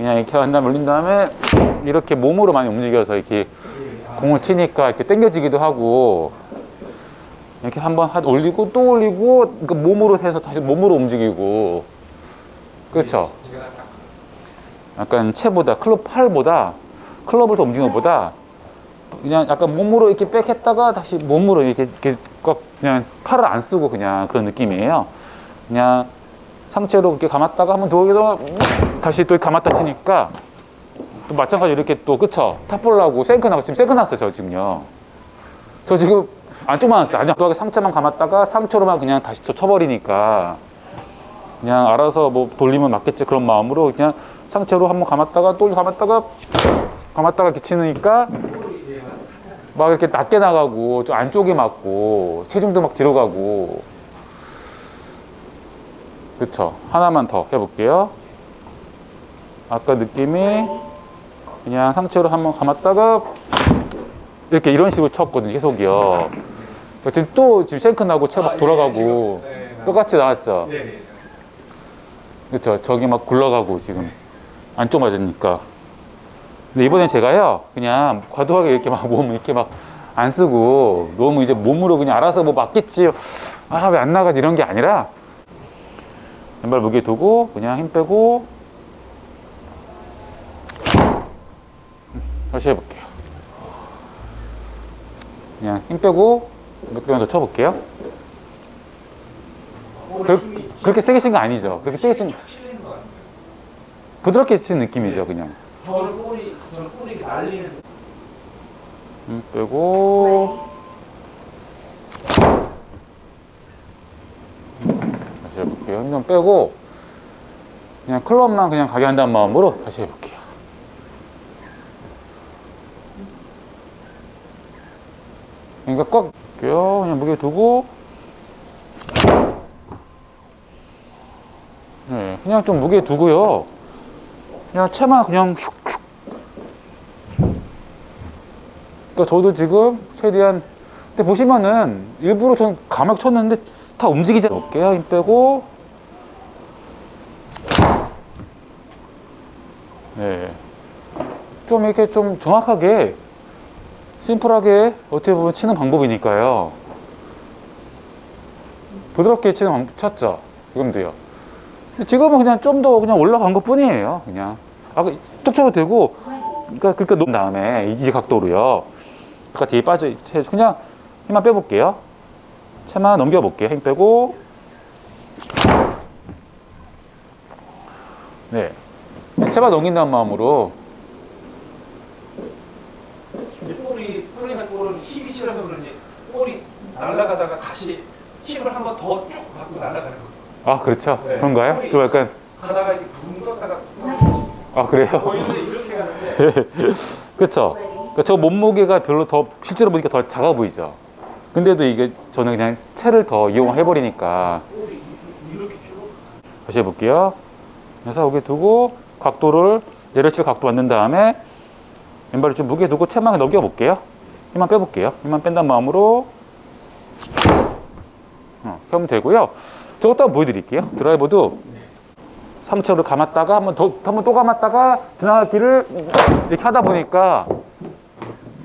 그냥 이렇게 한 다음에 올린 다음에 이렇게 몸으로 많이 움직여서 이렇게 공을 치니까 이렇게 당겨지기도 하고 이렇게 한번 하- 올리고 또 올리고 그러니까 몸으로 해서 다시 몸으로 움직이고 그렇죠. 약간 채보다 클럽 팔보다 클럽을 더 움직이는 것보다 그냥 약간 몸으로 이렇게 백 했다가 다시 몸으로 이렇게 이렇게 꽉 그냥 팔을 안 쓰고 그냥 그런 느낌이에요. 그냥 상체로 이렇게 감았다가 한번 더 올리다가 다시 또 감았다 치니까 또 마찬가지로 이렇게 또 그쵸 탑볼라고 생크 나고 지금 생크 났어요 저 지금요. 저 지금 안쪽만 왔어요. 아니요. 또 상체만 감았다가 상체로만 그냥 다시 또 쳐버리니까 그냥 알아서 뭐 돌리면 맞겠지 그런 마음으로 그냥 상체로 한번 감았다가 또 감았다가 감았다가 이렇게 치니까 막 이렇게 낮게 나가고 좀 안쪽에 맞고 체중도 막 뒤로 가고 그쵸 하나만 더 해볼게요 아까 느낌이 그냥 상체로 한번 감았다가 이렇게 이런 식으로 쳤거든요 계속이요 지금 또 지금 쉔크 나고 채막 아, 예, 돌아가고 지금, 네, 똑같이 나왔죠 네 네. 그렇죠. 저기 막 굴러가고 지금 안쪽 맞으니까. 근데 이번엔 제가요, 그냥 과도하게 이렇게 막 몸 이렇게 막 안 쓰고 너무 이제 몸으로 그냥 알아서 뭐 맞겠지. 아, 왜 안 나가지 이런 게 아니라 왼발 무게 두고 그냥 힘 빼고 다시 해볼게요. 그냥 힘 빼고 몇 개만 더 쳐볼게요. 그, 그렇게 세게 친 거 아니죠. 그렇게 세게 친. 부드럽게 친 느낌이죠, 그냥. 저는 볼이 저는 볼이 이렇게 날리는 힘 빼고. 다시 해볼게요. 힘 좀 빼고. 그냥 클럽만 그냥 가게 한다는 마음으로 다시 해볼게요. 그러니까 꽉, 껴. 그냥 무게 두고. 네, 그냥 좀 무게 두고요. 그냥 채만 그냥 슉 그러니까 저도 지금 최대한 근데 보시면은 일부러 전 감막 쳤는데 다 움직이지 않을게요 힘 빼고 네 좀 이렇게 좀 정확하게 심플하게 어떻게 보면 치는 방법이니까요 부드럽게 치는 방법 쳤죠 지금 돼요 지금은 그냥 좀 더 그냥 올라간 것 뿐이에요 그냥 아까 뚝 쳐도 되고 그러니까 그러니까 놓은 다음에 이 각도로요. 아까 뒤에 빠져 채- 그냥 힘만 빼볼게요. 채만 넘겨볼게요. 힘 빼고 네 채만 넘긴다는 마음으로 이제 볼이 폴링할 볼은 힘이 실어서 그런지 볼이 날아가다가 다시 힘을 한번 더 쭉 받고 날아가는 거예요. 아 그렇죠 네. 그런가요? 좀 약간 가다가 이렇게 붕 떴다가 아 그래요? 보이는데 이렇게 가는데 그렇죠. 그러니까 저 몸무게가 별로 더 실제로 보니까 더 작아 보이죠. 근데도 이게 저는 그냥 채를 더 이용해 버리니까 쭉 다시 해볼게요. 그래서 여기 두고 각도를 내려칠 각도 만든 다음에 왼발을 좀 무게 두고 채만 넘겨 볼게요. 힘만 빼볼게요. 힘만 뺀다는 마음으로 어, 하면 되고요. 저것도 한번 보여드릴게요. 드라이버도 상체로 감았다가 한번 더, 한번 또 감았다가 지나가기를 이렇게 하다 보니까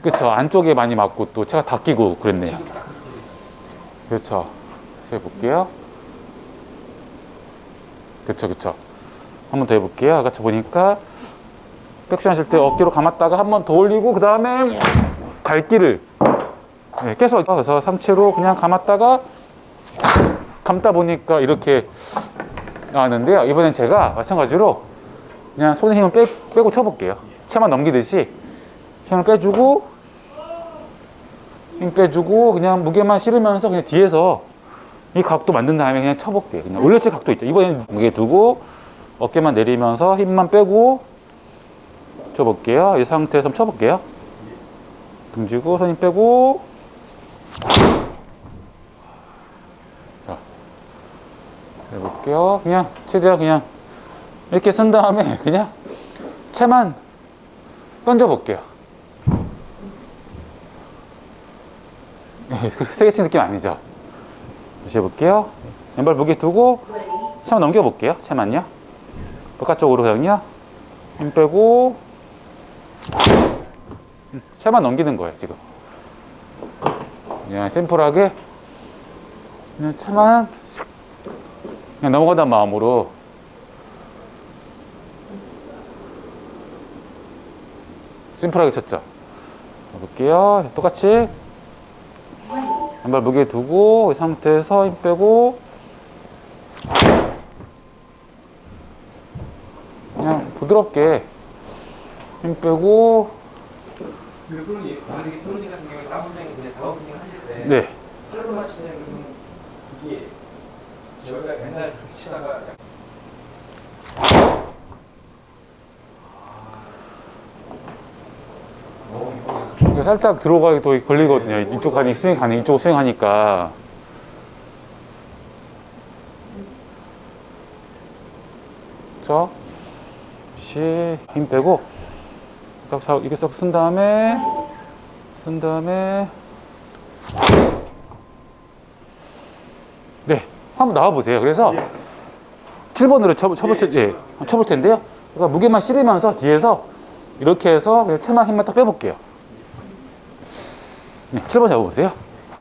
그쵸 안쪽에 많이 맞고 또 채가 다 끼고 그랬네요. 그렇죠. 제가 해볼게요. 그쵸, 그쵸. 한번 더 해볼게요. 저 보니까 백스윙 하실 때 어깨로 감았다가 한번 더 올리고 그 다음에 갈 길을 네, 계속 그래서 상체로 그냥 감았다가 감다 보니까 이렇게 나왔는데요. 이번엔 제가 마찬가지로 그냥 손에 힘을 빼, 빼고 쳐볼게요. 채만 넘기듯이 힘을 빼주고 힘 빼주고 그냥 무게만 실으면서 그냥 뒤에서 이 각도 만든 다음에 그냥 쳐볼게요. 그냥 올려칠 각도 있죠. 이번엔 무게 두고 어깨만 내리면서 힘만 빼고 쳐볼게요. 이 상태에서 한번 쳐볼게요. 등 쥐고 손힘 빼고 자 해볼게요. 그냥 최대한 그냥 이렇게 쓴 다음에 그냥 채만 던져 볼게요. 예, 세게 친 느낌 아니죠? 다시 해볼게요. 왼발 무게 두고 채만 넘겨볼게요. 채만요. 바깥쪽으로 그냥요. 힘 빼고 음, 채만 넘기는 거예요 지금 그냥 심플하게 그냥 채만 슥 그냥 넘어가다 마음으로. 심플하게 쳤죠. 볼게요. 똑같이. 한발 무게 두고 이 상태에서 힘 빼고. 그냥 부드럽게 힘 빼고. 그 프로님 만약에 프로님 같은 경우에 나무생이 그냥 작업생 하실 때 네. 맞추면 좀 이게 저희가 맨날 치다가 이게 살짝 들어가기 또 걸리거든요. 이쪽 가니 스윙 가니 이쪽 스윙 하니까. 자 다시 힘 빼고 딱 잡- 이렇게 싹 쓴 다음에 쓴 다음에 네 한번 나와 보세요. 그래서 7번으로 쳐, 쳐볼, 테- 예, 쳐볼 텐데요. 그러니까 무게만 실으면서 뒤에서 이렇게 해서 그냥 채만 힘만 딱 빼볼게요. 네, 7번 잡아보세요